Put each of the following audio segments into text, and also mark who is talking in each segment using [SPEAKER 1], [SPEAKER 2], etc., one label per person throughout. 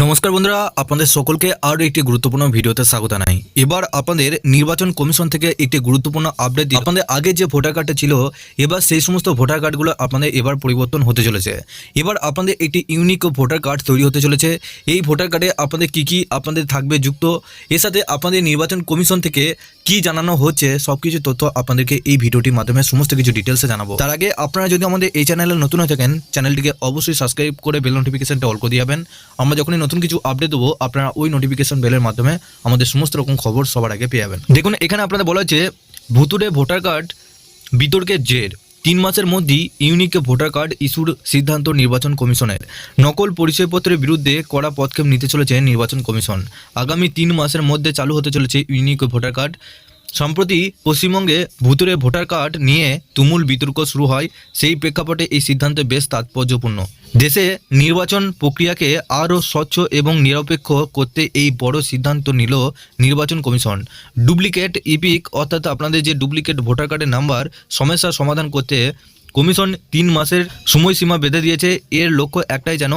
[SPEAKER 1] নমস্কার বন্ধুরা, আপনাদের সকলকে আরও একটি গুরুত্বপূর্ণ ভিডিওতে স্বাগত জানাই। এবার আপনাদের নির্বাচন কমিশন থেকে একটি গুরুত্বপূর্ণ আপডেট দিয়ে আপনাদের আগে যে ভোটার কার্ডটা ছিল, এবার সেই সমস্ত ভোটার কার্ডগুলো আপনাদের এবার পরিবর্তন হতে চলেছে। এবার আপনাদের একটি ইউনিক ভোটার কার্ড তৈরি হতে চলেছে। এই ভোটার কার্ডে আপনাদের কি কি আপনাদের থাকবে যুক্ত, এর সাথে আপনাদের নির্বাচন কমিশন থেকে কি জানানো হচ্ছে সব কিছু তথ্য আপনাদেরকে এই ভিডিওটির মাধ্যমে সমস্ত কিছু ডিটেলসে জানাব। তার আগে আপনারা যদি আমাদের এই চ্যানেলে নতুন হয়ে থাকেন চ্যানেলটিকে অবশ্যই সাবস্ক্রাইব করে বেল নোটিফিকেশনটা অল করে দিয়াবেন আমরা যখনই নতুন কিছু আপডেট দেবো, আপনারা ওই নোটিফিকেশন বেলের মাধ্যমে আমাদের সমস্ত রকম খবর সবার আগে পেয়ে যাবেন। দেখুন, এখানে আপনাদের বলা হচ্ছে ভুতুরে ভোটার কার্ড বিতর্কের জের। তিন মাসের মধ্যেই ইউনিক ভোটার কার্ড ইস্যুর সিদ্ধান্ত নির্বাচন কমিশনের। নকল পরিচয়পত্রের বিরুদ্ধে কড়া পদক্ষেপ নিতে চলেছে নির্বাচন কমিশন। আগামী তিন মাসের মধ্যে চালু হতে চলেছে ইউনিক ভোটার কার্ড সম্প্রতি পশ্চিমবঙ্গে ভুতুরে ভোটার কার্ড নিয়ে তুমুল বিতর্ক শুরু হয়, সেই প্রেক্ষাপটে এই সিদ্ধান্ত বেশ তাৎপর্যপূর্ণ। দেশে নির্বাচন প্রক্রিয়াকে আরও স্বচ্ছ এবং নিরপেক্ষ করতে এই বড় সিদ্ধান্ত নিল নির্বাচন কমিশন। ডুপ্লিকেট ইপিক, অর্থাৎ আপনাদের যে ডুপ্লিকেট ভোটার কার্ডের নাম্বার, সমস্যার সমাধান করতে কমিশন তিন মাসের সময়সীমা বেঁধে দিয়েছে। এর লক্ষ্য একটাই যেন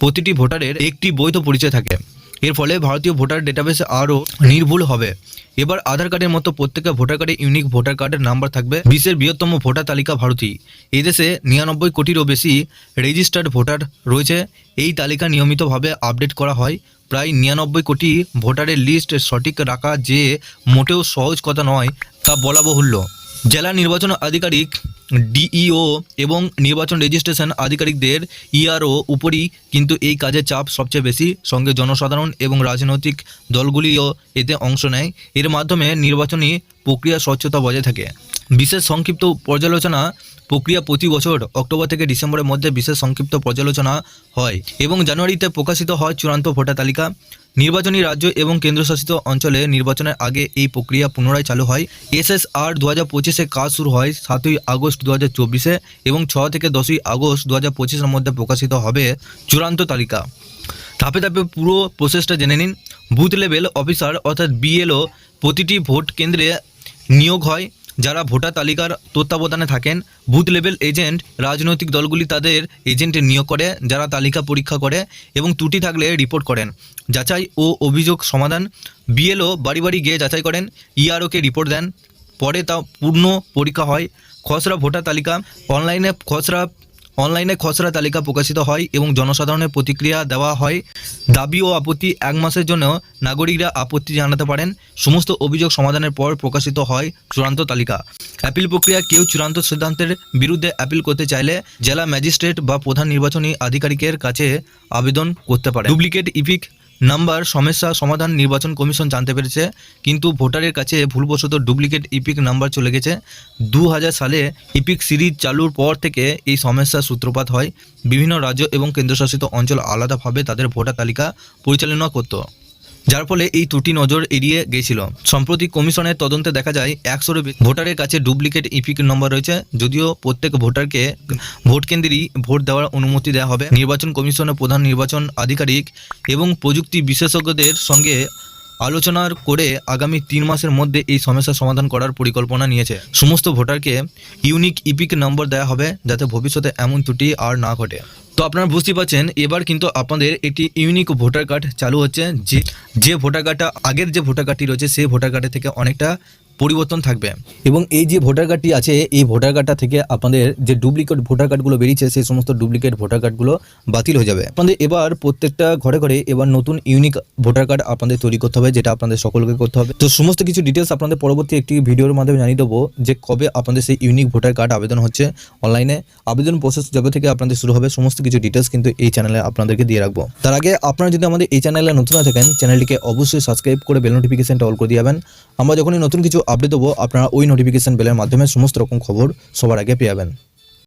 [SPEAKER 1] প্রতিটি ভোটারের একটি বৈধ পরিচয় থাকে। এর ফলে ভারতীয় ভোটার ডেটাবেস আরও নির্ভুল হবে। এবার আধার কার্ডের মতো প্রত্যেকটা ভোটার কার্ডে ইউনিক ভোটার কার্ডের নাম্বার থাকবে বিশ্বের বৃহত্তম ভোটার তালিকা ভারতী। এদেশে নিরানব্বই কোটিরও বেশি রেজিস্টার্ড ভোটার রয়েছে। এই তালিকা নিয়মিতভাবে আপডেট করা হয়। প্রায় নিরানব্বই কোটি ভোটারের লিস্ট সঠিক রাখা যে মোটেও সহজ কথা নয় তা বলা বাহুল্য। জেলা নির্বাচন আধিকারিক ডিইও এবং নির্বাচন রেজিস্ট্রেশন আধিকারিকদের ইআরও উপরই কিন্তু এই কাজের চাপ সবচেয়ে বেশি। সঙ্গে জনসাধারণ এবং রাজনৈতিক দলগুলিও এতে অংশ নেয়। এর মাধ্যমে নির্বাচনী প্রক্রিয়া স্বচ্ছতা বজায় থাকে। বিশেষ সংক্ষিপ্ত পর্যালোচনা প্রক্রিয়া প্রতি বছর অক্টোবর থেকে ডিসেম্বরের মধ্যে বিশেষ সংক্ষিপ্ত পর্যালোচনা হয় এবং জানুয়ারিতে প্রকাশিত হয় চূড়ান্ত ভোটার তালিকা। নির্বাচনী রাজ্য এবং কেন্দ্রশাসিত অঞ্চলে নির্বাচনের আগে এই প্রক্রিয়া পুনরায় চালু হয়। এসএসআর দু হাজার পঁচিশে কাজ শুরু হয় সাতই আগস্ট দু হাজার চব্বিশে এবং ছ থেকে দশই আগস্ট দু হাজার পঁচিশের মধ্যে প্রকাশিত হবে চূড়ান্ত তালিকা। ধাপে ধাপে পুরো প্রসেসটা জেনে নিন। বুথ লেভেল অফিসার অর্থাৎ বিএলও প্রতিটি ভোট কেন্দ্রে নিয়োগ হয়। যারা ভোটার তালিকার তত্ত্বাবধানে থাকেন, বুথ লেভেল এজেন্ট, রাজনৈতিক দলগুলি তাদের এজেন্টের নিয়োগ করে, যারা তালিকা পরীক্ষা করে এবং ত্রুটি থাকলে রিপোর্ট করেন। যাচাই ও অভিযোগ সমাধান, বিএলও বাড়ি বাড়ি গিয়ে যাচাই করেন, ইআরওকে রিপোর্ট দেন, পরে তা পূর্ণ পরীক্ষা হয়। খসড়া ভোটার তালিকা, অনলাইনে খসড়া অনলাইনে খসড়া তালিকা প্রকাশিত হয় এবং জনসাধারণের প্রতিক্রিয়া দেওয়া হয়। দাবি ও আপত্তি এক মাসের জন্য নাগরিকরা আপত্তি জানাতে পারেন। সমস্ত অভিযোগ সমাধানের পর প্রকাশিত হয় চূড়ান্ত তালিকা। অ্যাপিল প্রক্রিয়া কেউ চূড়ান্ত সিদ্ধান্তের বিরুদ্ধে অ্যাপিল করতে চাইলে জেলা ম্যাজিস্ট্রেট বা প্রধান নির্বাচনী আধিকারিকের কাছে আবেদন করতে পারে ডুপ্লিকেট ইপিক নাম্বার সমস্যা সমাধান নির্বাচন কমিশন জানতে পেরেছে, কিন্তু ভোটারের কাছে ভুলবশত ডুপ্লিকেট ইপিক নাম্বার চলে গেছে। দু হাজার সালে ইপিক সিরিজ চালুর পর থেকে এই সমস্যার সূত্রপাত হয়। বিভিন্ন রাজ্য এবং কেন্দ্রশাসিত অঞ্চল আলাদাভাবে তাদের ভোটার তালিকা পরিচালনা করত। যার ফলে এই ত্রুটি নজর এড়িয়ে গিয়েছিল সম্প্রতি কমিশনের তদন্তে দেখা যায় একশোর ভোটারের কাছে ডুপ্লিকেট ইপিক নম্বর রয়েছে, যদিও প্রত্যেক ভোটারকে ভোট কেন্দ্রেই ভোট দেওয়ার অনুমতি দেওয়া হবে। নির্বাচন কমিশনের প্রধান নির্বাচন আধিকারিক এবং প্রযুক্তি বিশেষজ্ঞদের সঙ্গে আলোচনার করে আগামী তিন মাসের মধ্যে এই সমস্যার সমাধান করার পরিকল্পনা নিয়েছে। সমস্ত ভোটারকে ইউনিক ইপিক নম্বর দেওয়া হবে, যাতে ভবিষ্যতে এমন ত্রুটি আর না ঘটে। তো আপনারা বুঝতে পারছেন, এবার কিন্তু আপনাদের একটি ইউনিক ভোটার কার্ড চালু হচ্ছে, যে যে ভোটার কার্ডটা আগের যে ভোটার কার্ডটি রয়েছে, সেই ভোটার কার্ডের থেকে অনেকটা পরিবর্তন থাকবে। এবং এই যে ভোটার কার্ডটি আছে, এই ভোটার কার্ডটা থেকে আপনাদের যে ডুপ্লিকেট ভোটার কার্ডগুলো বেরিয়েছে, সেই সমস্ত ডুপ্লিকেট ভোটার কার্ডগুলো বাতিল হয়ে যাবে। আপনাদের এবার প্রত্যেকটা ঘরে ঘরে এবার নতুন ইউনিক ভোটার কার্ড আপনাদের তৈরি করতে হবে, যেটা আপনাদের সকলকে করতে হবে। তো সমস্ত কিছু ডিটেলস আপনাদের পরবর্তী একটি ভিডিওর মাধ্যমে জানিয়ে দেবো, যে কবে আপনাদের সেই ইউনিক ভোটার কার্ড আবেদন হচ্ছে অনলাইনে আবেদন প্রসেস যবে থেকে আপনাদের শুরু হবে, সমস্ত কিছু ডিটেলস কিন্তু এই চ্যানেলে আপনাদেরকে দিয়ে রাখব। তার আগে আপনারা যদি আমাদের এই চ্যানেলে নতুন থাকেন চ্যানেলটিকে অবশ্যই সাবস্ক্রাইব করে বেল নোটিফিকেশনটা অল করে দিয়ে যাবেন। আমরা যখনই নতুন কিছু আপডেট দেবো আপনারা ওই নোটিফিকেশন বেলের মাধ্যমে সমস্ত রকম খবর সবার আগে পেয়ে যাবেন।